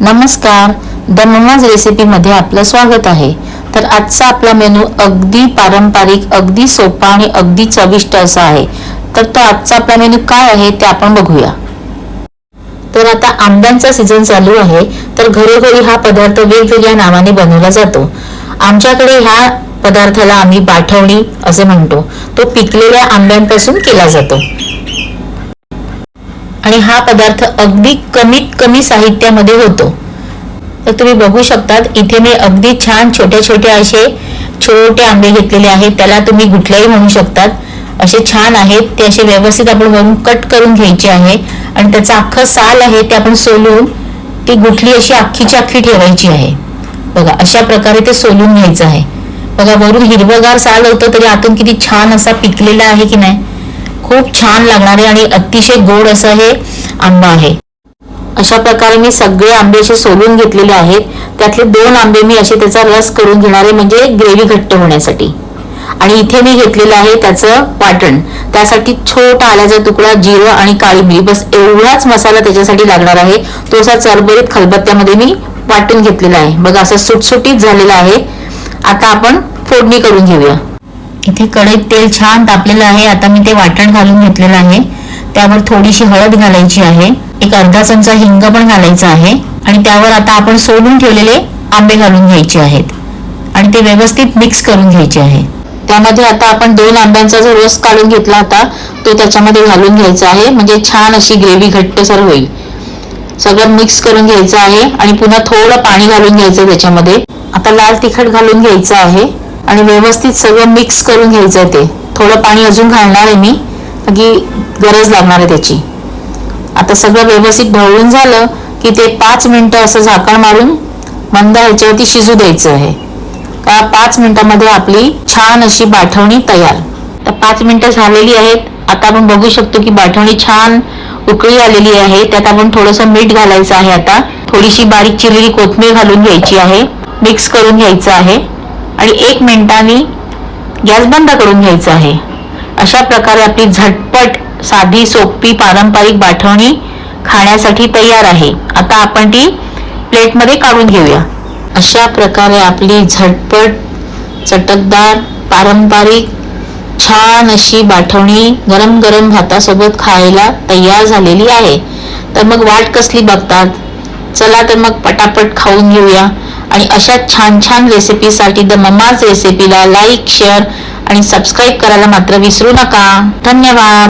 नमस्कार. The mama's रेसिपीमध्ये आपलं स्वागत आहे. तर आजचा आपला मेनू अगदी पारंपरिक अगदी सोपा आणि अगदी चविष्ट असा आहे. तर तो आजचा आपला मेनू काय आहे ते आपण बघूया. तर आता आंब्यांचा सीझन चालू आहे. तर घरोघरी हा पदार्थ वेगवेगळ्या नावाने बनवला जातो. आमच्याकडे ह्या पदार्थाला आम्ही बाठवणी असे म्हणतो. तो पिकलेल्या आंब्यांपासून केला जातो. आणि हा पदार्थ अगदी कमीत कमी साहित्यामध्ये होतो. तर तुम्ही बघू शकतात इथे मी अगदी छान छोटे छोटे असे छोटे आंबे घेतलेले आहेत. त्याला तुम्ही गुठल्याही म्हणू शकतात. असे छान आहेत. ते असे व्यवस्थित आपण वरून कट करून घ्यायचे आहे. आणि त्याचं अख्खं साल आहे ते आपण सोलून ती गुठली अशी अख्खीची अख्खी ठेवायची आहे. बघा अशा प्रकारे ते सोलून घ्यायचं आहे. बघा वरून हिरवगार साल होतं तरी आतून किती छान असा पिकलेला आहे की नाही? खूप छान लागणारे आणि अतिशय गोड असं हे आंबा आहे. अशा प्रकारे मी सगळे आंबे असे सोलून घेतलेले आहेत. त्यातले दोन आंबे मी असे त्याचा रस करून घेणारे म्हणजे ग्रेव्ही घट्ट होण्यासाठी. आणि इथे मी घेतलेलं आहे त्याचं वाटण. त्यासाठी छोटा आल्याचा तुकडा जिरं आणि काळी मिरी. बस एवढाच मसाला त्याच्यासाठी लागणार आहे. तो असा चरबरीत खलबत्त्यामध्ये मी वाटून घेतलेला आहे. बघा असं सुटसुटीत झालेला आहे. आता आपण फोडणी करून घेऊया. इथे कढईत तेल छान तापलेलं आहे. आता मी ते वाटण घालून घेतलेलं आहे. त्यावर थोडीशी हळद घालायची आहे. एक अर्धा चमचा हिंग पण घालायचा आहे. आणि त्यावर आता आपण सोलून ठेवलेले आंबे घालून घ्यायचे आहेत. आणि ते व्यवस्थित मिक्स करून घ्यायचे आहे. त्यामध्ये आता आपण दोन आंब्यांचा जो रस काढून घेतला होता तो त्याच्यामध्ये घालून घ्यायचा आहे. म्हणजे छान अशी ग्रेव्ही घट्टसर होईल. सगळं मिक्स करून घ्यायचं आहे. आणि पुन्हा थोडं पाणी घालून घ्यायचं त्याच्यामध्ये. आता लाल तिखट घालून घ्यायचं आहे. आणि व्यवस्थित सगळं मिक्स करून घ्यायचं आहे ते. थोडं पाणी अजून घालणार आहे मी. की गरज लागणार आहे त्याची. आता सगळं व्यवस्थित ढवळून झालं की ते पाच मिनटं असं झाकण मारून मंद ह्याच्यावरती शिजू द्यायचं आहे. का पाच मिनटामध्ये आपली छान अशी बाठवणी तयार. तर पाच मिनिटं झालेली आहेत. आता आपण बघू शकतो की बाठवणी छान उकळी आलेली आहे. त्यात आपण थोडंसं मीठ घालायचं आहे आता. थोडीशी बारीक चिरलेली कोथमीर घालून घ्यायची आहे. मिक्स करून घ्यायचं आहे. आणि एक मिनिटांनी गॅस बंद करून घ्यायचा आहे. अशा प्रकारे आपली झटपट साधी सोपी पारंपरिक बाठवणी खाण्यासाठी तयार आहे. आता आपण ती प्लेटमध्ये काढून घेऊया. अशा प्रकारे आपली झटपट चटकदार पारंपरिक छान अशी बाठवणी गरम गरम भातासोबत खायला तयार झालेली आहे. तर मग वाट कसली बघतात? चला तर मग पटापट खाऊन घेऊया. आणि अशा छान छान रेसिपीसाठी द ममाज रेसिपीला लाईक शेअर आणि सबस्क्राईब करायला मात्र विसरू नका. धन्यवाद.